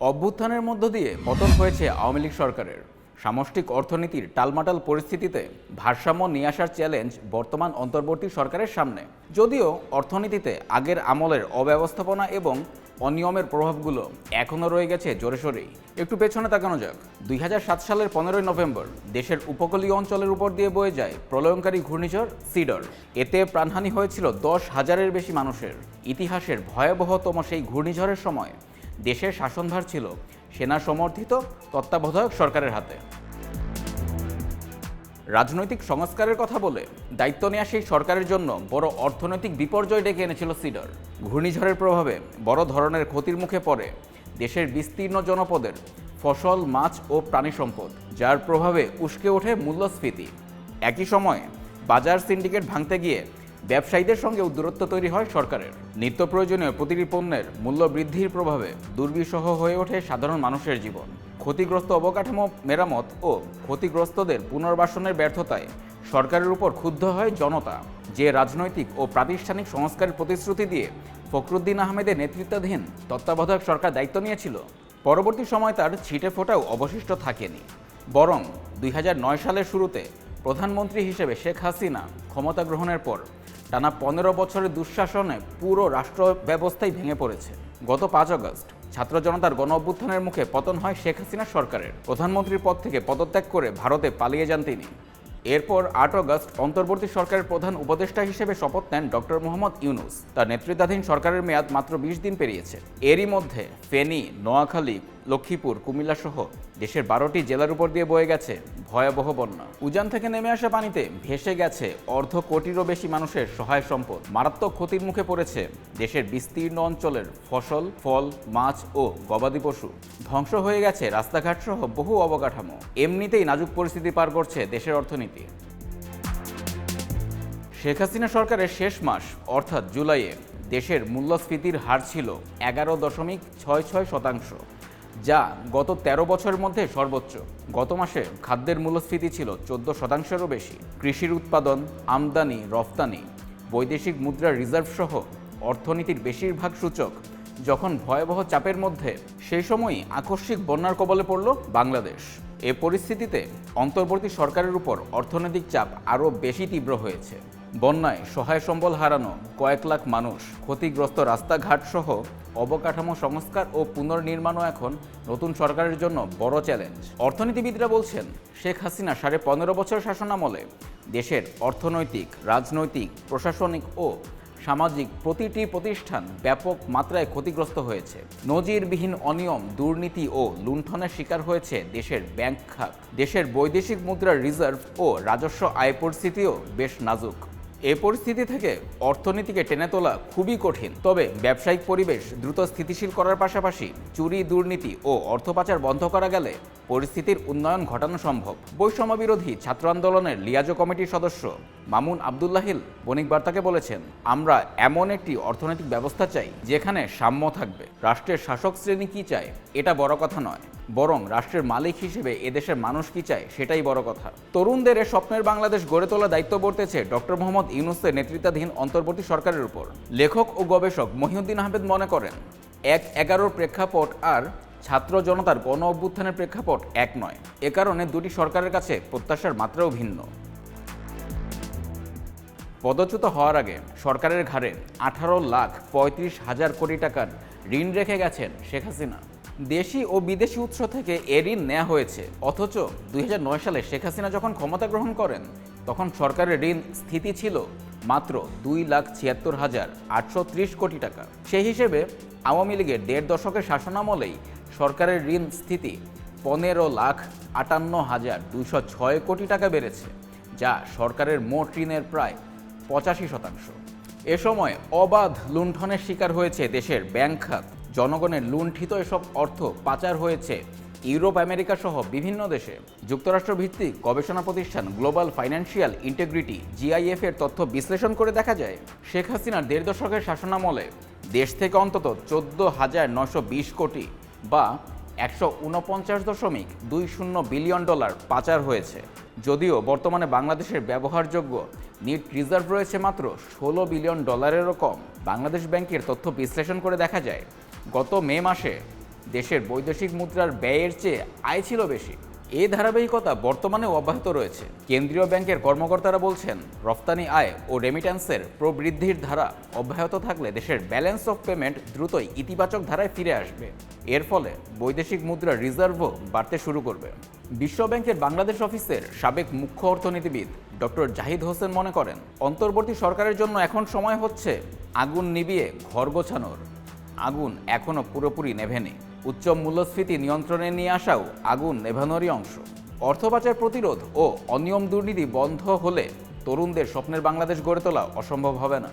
অভ্যুত্থানের মধ্য দিয়ে পতন হয়েছে আওয়ামী লীগ সরকারের। সামষ্টিক অর্থনীতির টালমাটাল পরিস্থিতিতে ভারসাম্য নিয়ে আসার চ্যালেঞ্জ বর্তমান অন্তর্বর্তী সরকারের সামনে। যদিও অর্থনীতিতে আগের আমলের অব্যবস্থাপনা এবং অনিয়মের প্রভাবগুলো এখনও রয়ে গেছে জোরে সোরেই। একটু পেছনে তাকানো যাক। দুই হাজার সাত সালের পনেরোই নভেম্বর দেশের উপকূলীয় অঞ্চলের উপর দিয়ে বয়ে যায় প্রলয়ঙ্কারী ঘূর্ণিঝড় সিডর। এতে প্রাণহানি হয়েছিল দশ হাজারের বেশি মানুষের। ইতিহাসের ভয়াবহতম সেই ঘূর্ণিঝড়ের সময় দেশের শাসনভার ছিল সেনা সমর্থিত তত্ত্বাবধায়ক সরকারের হাতে। রাজনৈতিক সংস্কারের কথা বলে দায়িত্ব নেওয়া সেই সরকারের জন্য বড় অর্থনৈতিক বিপর্যয় ডেকে এনেছিল সিডর। ঘূর্ণিঝড়ের প্রভাবে বড় ধরনের ক্ষতির মুখে পড়ে দেশের বিস্তীর্ণ জনপদের ফসল, মাছ ও প্রাণী সম্পদ, যার প্রভাবে উস্কে ওঠে মূল্যস্ফীতি। একই সময়ে বাজার সিন্ডিকেট ভাঙতে গিয়ে ব্যবসায়ীদের সঙ্গে দূরত্ব তৈরি হয় সরকারের। নিত্য প্রয়োজনীয় প্রতিটি পণ্যের মূল্য বৃদ্ধির প্রভাবে দুর্বিষহ হয়ে ওঠে সাধারণ মানুষের জীবন। ক্ষতিগ্রস্ত অবকাঠামো মেরামত ও ক্ষতিগ্রস্তদের পুনর্বাসনের ব্যর্থতায় সরকারের উপর ক্ষুব্ধ হয় জনতা। যে রাজনৈতিক ও প্রাতিষ্ঠানিক সংস্কারের প্রতিশ্রুতি দিয়ে ফখরুদ্দিন আহমেদের নেতৃত্বাধীন তত্ত্বাবধায়ক সরকার দায়িত্ব নিয়েছিল, পরবর্তী সময় তার ছিটে ফোটাও অবশিষ্ট থাকেনি। বরং দুই হাজার নয় সালের শুরুতে প্রধানমন্ত্রী হিসেবে শেখ হাসিনা ক্ষমতা গ্রহণের পর টানা পনেরো বছরের দুঃশাসনে পুরো রাষ্ট্র ব্যবস্থাই ভেঙে পড়েছে। গত পাঁচ আগস্ট, ছাত্র জনতার গণ অভ্যুত্থানের মুখে পতন হয় শেখ হাসিনা সরকারের। প্রধানমন্ত্রীর পদ থেকে পদত্যাগ করে ভারতে পালিয়ে যান তিনি। এরপর আট অগস্ট অন্তর্বর্তী সরকারের প্রধান উপদেষ্টা হিসেবে শপথ নেন ডক্টর মোহাম্মদ ইউনুস। তার নেতৃত্বাধীন সরকারের মেয়াদ মাত্র বিশ দিন পেরিয়েছে। এরই মধ্যে ফেনী, নোয়াখালী, লক্ষ্মীপুর, কুমিল্লা সহ দেশের বারোটি জেলার উপর দিয়ে বয়ে গেছে ভয়াবহ বন্যা। উজান থেকে নেমে আসা পানিতে ভেসে গেছে অর্ধ কোটিরও বেশি মানুষের সহায় সম্পদ। মারাত্মক ক্ষতির মুখে পড়েছে দেশের বিস্তীর্ণ অঞ্চলের ফসল, ফল, মাছ ও গবাদি পশু। ধ্বংস হয়ে গেছে রাস্তাঘাট সহ বহু অবকাঠামো। এমনিতেই নাজুক পরিস্থিতি পার করছে দেশের অর্থনীতি। শেখ হাসিনা সরকারের শেষ মাস, অর্থাৎ জুলাইয়ে, দেশের মূল্যস্ফীতির হার ছিল এগারো দশমিক ছয় ছয় শতাংশ। যা গত ১৩ বছরের মধ্যে সর্বোচ্চ। গত মাসে খাদ্যের মূল্যস্ফীতি ছিল চোদ্দ শতাংশেরও বেশি। কৃষির উৎপাদন, আমদানি, রফতানি, বৈদেশিক মুদ্রার রিজার্ভ সহ অর্থনীতির বেশিরভাগ সূচক যখন ভয়াবহ চাপের মধ্যে, সেই সময়ই আকস্মিক বন্যার কবলে পড়ল বাংলাদেশ। এ পরিস্থিতিতে অন্তর্বর্তী সরকারের উপর অর্থনৈতিক চাপ আরও বেশি তীব্র হয়েছে। বন্যায় সহায় সম্বল হারানো কয়েক লাখ মানুষ, ক্ষতিগ্রস্ত রাস্তাঘাটসহ অবকাঠামো সংস্কার ও পুনর্নির্মাণও এখন নতুন সরকারের জন্য বড় চ্যালেঞ্জ। অর্থনীতিবিদরা বলছেন, শেখ হাসিনা সাড়ে পনেরো বছর শাসনামলে দেশের অর্থনৈতিক, রাজনৈতিক, প্রশাসনিক ও সামাজিক প্রতিটি প্রতিষ্ঠান ব্যাপক মাত্রায় ক্ষতিগ্রস্ত হয়েছে। নজিরবিহীন অনিয়ম, দুর্নীতি ও লুণ্ঠনের শিকার হয়েছে দেশের ব্যাংক খাত। দেশের বৈদেশিক মুদ্রার রিজার্ভ ও রাজস্ব আয় পরিস্থিতিও বেশ নাজুক। এ পরিস্থিতি থেকে অর্থনীতিকে টেনে তোলা খুবই কঠিন। তবে ব্যবসায়িক পরিবেশ দ্রুত স্থিতিশীল করার পাশাপাশি চুরি, দুর্নীতি ও অর্থ পাচার বন্ধ করা গেলে পরিস্থিতির উন্নয়ন ঘটানো সম্ভব। বৈষম্য বিরোধী ছাত্র আন্দোলনের লিয়াজো কমিটির সদস্য মামুন আবদুল্লাহিল বণিক বার্তাকে বলেছেন, আমরা এমন একটি অর্থনৈতিক ব্যবস্থা চাই যেখানে সাম্য থাকবে। রাষ্ট্রের শাসক শ্রেণি কি চায় এটা বড় কথা নয়, বরং রাষ্ট্রের মালিক হিসেবে এদেশের মানুষ কি চায় সেটাই বড় কথা। তরুণদের এ স্বপ্নের বাংলাদেশ গড়ে তোলার দায়িত্ব বর্তেছে ডক্টর মোহাম্মদ ইউনুসের নেতৃত্বাধীন অন্তর্বর্তী সরকারের উপর। লেখক ও গবেষক মহিউদ্দিন আহমেদ মনে করেন, এক এগারোর প্রেক্ষাপট আর ছাত্র জনতার গণ অভ্যুত্থানের প্রেক্ষাপট এক নয়। এ কারণে দুটি সরকারের কাছে প্রত্যাশার মাত্রাও ভিন্ন। পদচ্যুত হওয়ার আগে সরকারের ঘাড়ে আঠারো লাখ পঁয়ত্রিশ হাজার কোটি টাকার ঋণ রেখে গেছেন শেখ হাসিনা। দেশি ও বিদেশি উৎস থেকে এ ঋণ নেওয়া হয়েছে। অথচ দুই হাজার নয় সালে শেখ হাসিনা যখন ক্ষমতা গ্রহণ করেন, তখন সরকারের ঋণ স্থিতি ছিল মাত্র দুই লাখ ছিয়াত্তর হাজার আটশো কোটি টাকা। সেই হিসেবে আওয়ামী লীগের দেড় দশকের শাসনামলেই সরকারের ঋণ স্থিতি পনেরো লাখ আটান্ন হাজার দুইশো ছয় কোটি টাকা বেড়েছে, যা সরকারের মোট ঋণের প্রায় পঁচাশি শতাংশ। এ সময় অবাধ লুণ্ঠনের শিকার হয়েছে দেশের ব্যাংক খাত। জনগণের লুণ্ঠিত এসব অর্থ পাচার হয়েছে ইউরোপ, আমেরিকা সহ বিভিন্ন দেশে। যুক্তরাষ্ট্র ভিত্তিক গবেষণা প্রতিষ্ঠান গ্লোবাল ফাইন্যান্সিয়াল ইন্টেগ্রিটি জিআইএফ এর তথ্য বিশ্লেষণ করে দেখা যায়, শেখ হাসিনার দেড় দশকের শাসনামলে দেশ থেকে অন্তত চোদ্দ হাজার নশো বিশ কোটি বা একশো উনপঞ্চাশ দশমিক দুই শূন্য বিলিয়ন ডলার পাচার হয়েছে। যদিও বর্তমানে বাংলাদেশের ব্যবহারযোগ্য নিট রিজার্ভ রয়েছে মাত্র ষোলো বিলিয়ন ডলারেরও কম। বাংলাদেশ ব্যাংকের তথ্য বিশ্লেষণ করে দেখা যায়, গত মে মাসে দেশের বৈদেশিক মুদ্রার ব্যয়ের চেয়ে আয় ছিল বেশি। এই ধারাবাহিকতা বর্তমানেও অব্যাহত রয়েছে। কেন্দ্রীয় ব্যাংকের কর্মকর্তারা বলছেন, রফতানি আয় ও রেমিট্যান্সের প্রবৃদ্ধির ধারা অব্যাহত থাকলে দেশের ব্যালেন্স অফ পেমেন্ট দ্রুতই ইতিবাচক ধারায় ফিরে আসবে। এর ফলে বৈদেশিক মুদ্রা রিজার্ভও বাড়তে শুরু করবে। বিশ্ব ব্যাংকের বাংলাদেশ অফিসের সাবেক মুখ্য অর্থনীতিবিদ ডক্টর জাহিদ হোসেন মনে করেন, অন্তর্বর্তী সরকারের জন্য এখন সময় হচ্ছে আগুন নিবিয়ে ঘর গোছানোর। আগুন এখনও পুরোপুরি নেভেনি। উচ্চ মূল্যস্ফীতি নিয়ন্ত্রণে নিয়ে আসাও আগুন নেভানোরই অংশ। অর্থপাচার প্রতিরোধ ও অনিয়ম দুর্নীতি বন্ধ হলে তরুণদের স্বপ্নের বাংলাদেশ গড়ে তোলা অসম্ভব হবে না।